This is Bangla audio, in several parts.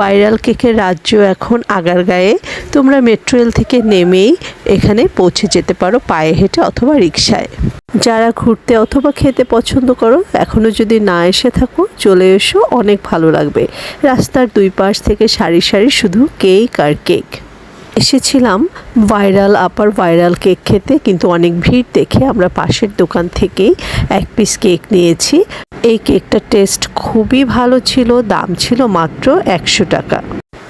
ভাইরাল কেকের রাজ্য এখন আগারগাঁয়ে। তোমরা মেট্রো রেল থেকে নেমেই এখানে পৌঁছে যেতে পারো পায়ে হেঁটে অথবা রিক্সায় যারা ঘুরতে অথবা খেতে পছন্দ করো এখনও যদি না এসে থাকো, চলে এসো, অনেক ভালো লাগবে। রাস্তার দুই পাশ থেকে সারি সারি শুধু কেক আর কেক এসেছিলাম ভাইরাল আপার ভাইরাল কেক খেতে, কিন্তু অনেক ভিড় দেখে আমরা পাশের দোকান থেকেই এক পিস কেক নিয়েছি। এই কেকটার টেস্ট খুবই ভালো ছিল, দাম ছিল মাত্র একশো টাকা।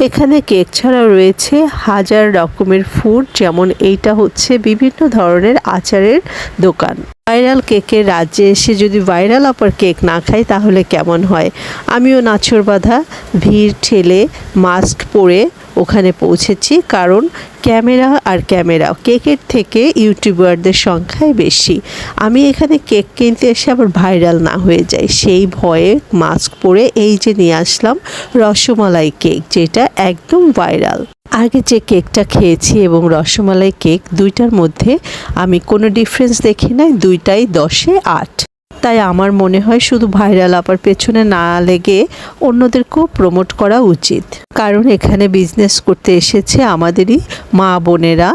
এখানে কেক ছাড়া রয়েছে হাজার রকমের ফুড যেমন এইটা হচ্ছে বিভিন্ন ধরনের আচারের দোকান। ভাইরাল কেকের রাজ্যে এসে যদি ভাইরাল আপার কেক না খাই তাহলে কেমন হয়? আমিও নাছর বাঁধা, ভিড় ঠেলে মাস্ক পরে ওখানে পৌঁছেছি, কারণ ক্যামেরা আর ক্যামেরা, কেকের থেকে ইউটিউবারদের সংখ্যাই বেশি। আমি এখানে কেক কিনতে এসে আবার ভাইরাল না হয়ে যাই, সেই ভয়ে মাস্ক পরে এই যে নিয়ে আসলাম রসমালাই কেক, যেটা একদম ভাইরাল। আগে যে কেকটা খেয়েছি এবং রসমালাই কেক, দুইটার মধ্যে আমি কোনো ডিফারেন্স দেখি নাই, দুইটাই দশে আট। তাই আমার মনে হয় শুধু ভাইরাল আপার পেছনে না লেগে অন্যদেরকেও প্রমোট করা উচিত। কারণ এখানে বিজনেস করতে এসেছে আমাদেরই মা বোনেরা।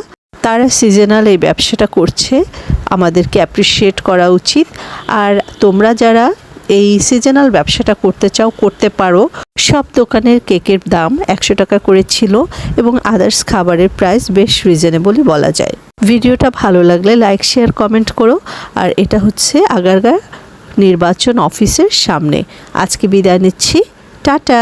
তারা সিজনাল এই ব্যবসাটা করছে, আমাদেরকে অ্যাপ্রিসিয়েট করা উচিত। আর তোমরা যারা এই সিজনাল ব্যবসাটা করতে চাও, করতে পারো। সব দোকানের কেকের দাম একশো টাকা করে ছিল এবং আদার্স খাবারের প্রাইস বেশ রিজনেবলই বলা যায়। ভিডিওটা ভালো লাগলে লাইক, শেয়ার, কমেন্ট করো। আর এটা হচ্ছে আগারগা নির্বাচন অফিসের সামনে। আজকে বিদায় নিচ্ছি। টাটা!